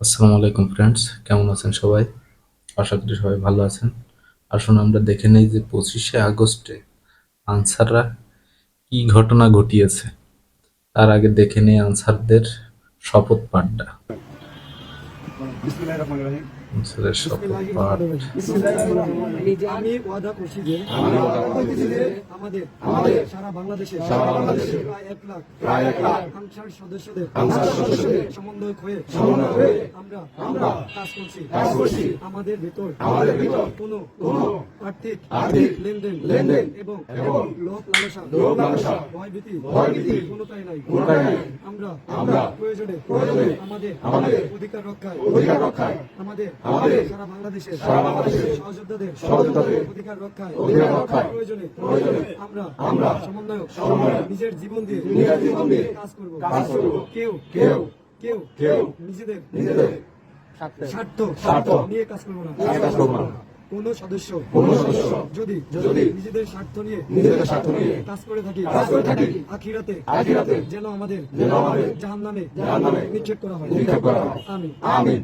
আসসালামু আলাইকুম ফ্রেন্ডস কেমন আছেন সবাই? আশা করি সবাই ভালো আছেন। আসুন আমরা দেখে নেই যে পঁচিশে আগস্টে আনসাররা কি ঘটনা ঘটিয়েছে। তার আগে দেখে নেই আনসারদের শপথ পাঠটা। রহমানির শপথ পাঠ আমি ওয়াদা করছি যে আমাদের আমাদের সারা বাংলাদেশে সারা বাংলাদেশে প্রায় এক লাখ প্রায় এক লাখ আনসার সদস্যদের আনসার সদস্যদের সমন্বয় হয়ে সমন্বয় হয়ে আমরা আমরা কাজ করছি কাজ করছি। আমাদের ভিতর আমাদের ভিতর কোনো কোনো আর্থিক আর্থিক লেনদেন লেনদেন এবং এবং লোভ লালসা লোভ লালসা ভয়ভীতি ভয়ভীতি কোনোটাই নাই কোনোটাই নাই। আমরা আমরা প্রয়োজনে প্রয়োজনে আমাদের আমাদের অধিকার রক্ষায় অধিকার রক্ষায় আমাদের আমাদের সারা বাংলাদেশের সারা বাংলাদেশের সহযোদ্ধাদের সহযোদ্ধাদের অধিকার রক্ষায় অধিকার রক্ষায় প্রয়োজনে প্রয়োজনে আমরা আমরা সমন্বয়ক সমন্বয়ক নিজের জীবন দিয়ে নিজের জীবন দিয়ে কাজ করব কাজ করব। কেউ কেউ কেউ কেউ নিজেদের নিজেদের স্বার্থ স্বার্থ নিয়ে কাজ করব না নিয়ে কাজ করব না। কোন সদস্য কোন সদস্য যদি যদি নিজেদের স্বার্থ নিয়ে নিজেদের স্বার্থ নিয়ে কাজ করে থাকি কাজ করে থাকি আখিরাতে আখিরাতে যেন আমাদের যেন আমাদের জাহান্নামে জাহান্নামে নিক্ষেপ করা হয় নিক্ষেপ করা হয়। আমিন আমিন